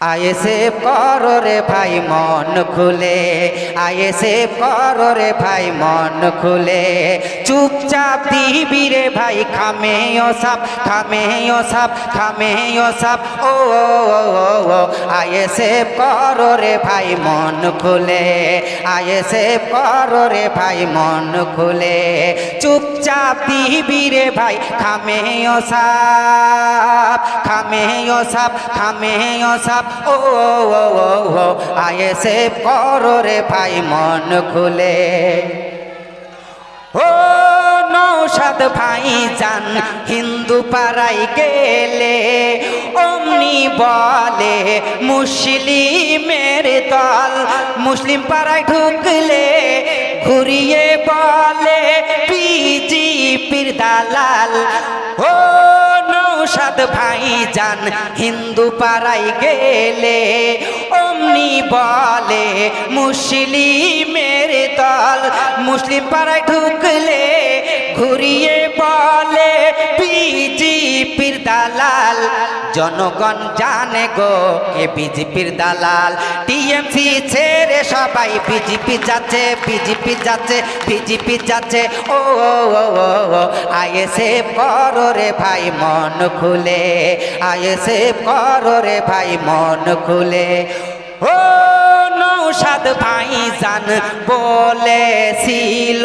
আয়েসে করো রে ভাই, মন খুলে। আয়েসে করো রে ভাই, মন খুলে। চুপচাপ দিবি রে ভাই খামে ও সাপ খামে ও সাপ খামে ও সাপ ও আয়েসে করো রে ভাই, মন খুলে। আয়েসে করো রে ভাই, মন খুলে। চুপচাপ দিবি রে ভাই খামে ও সাপ খামে ও সাপ খামে ও সাপ। ও ও আয়েসে করো রে ভাই, মন খুলে। ও নৌসাদ ভাই যান হিন্দু পাড়াই গেলে, অমনি বলে, মুসলিমের দল, মুসলিম পাড়ায় ঢুকলে, ঘুরিয়ে বলে পিজিপির দালাল ভাই যান হিন্দু পাড়াই গেলে অমনি বলে মুসলিমের দল মুসলিম পাড়ায় ঢুকলে ঘুরিয়ে বলে, বিজেপির দালাল। জনগণ জানে গো কে বিজেপির দালাল। টিএমসি ছেড়ে সবাই বিজেপি যাচ্ছে বিজেপি যাচ্ছে বিজেপি যাচ্ছে। ও আইএসএ করো রে ভাই, মন খুলে। আইএসএ করো রে ভাই, মন খুলে। ও নৌসাদ ভাই জান বলেছিল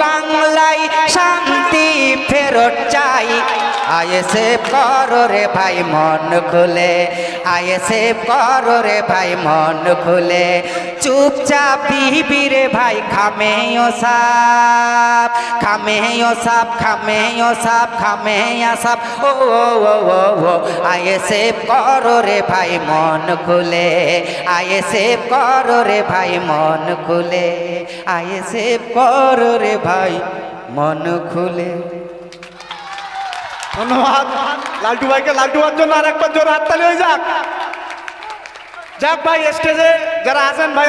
বাংলায় শান্তি ফেরত চাই। আয়েসে করো রে ভাই, মন খুলে। আয়েসে করো রে ভাই, মন খুলে। চুপচাপ বিবি রে ভাই খামে সাপ খামে সাপ খামে সাপ খামে সাপ। ও আয়েসে করো রে ভাই, মন খুলে। আয়েসে করো রে ভাই, মন খুলে। আয়েসে করো রে ভাই, মন খুলে। ধন্যবাদ। লাল্টু ভাইকে লাল্টু হওয়ার জন্য আর একবার জোর হাততালি হয়ে যাক। যাক ভাই স্টেজে যারা আছেন ভাই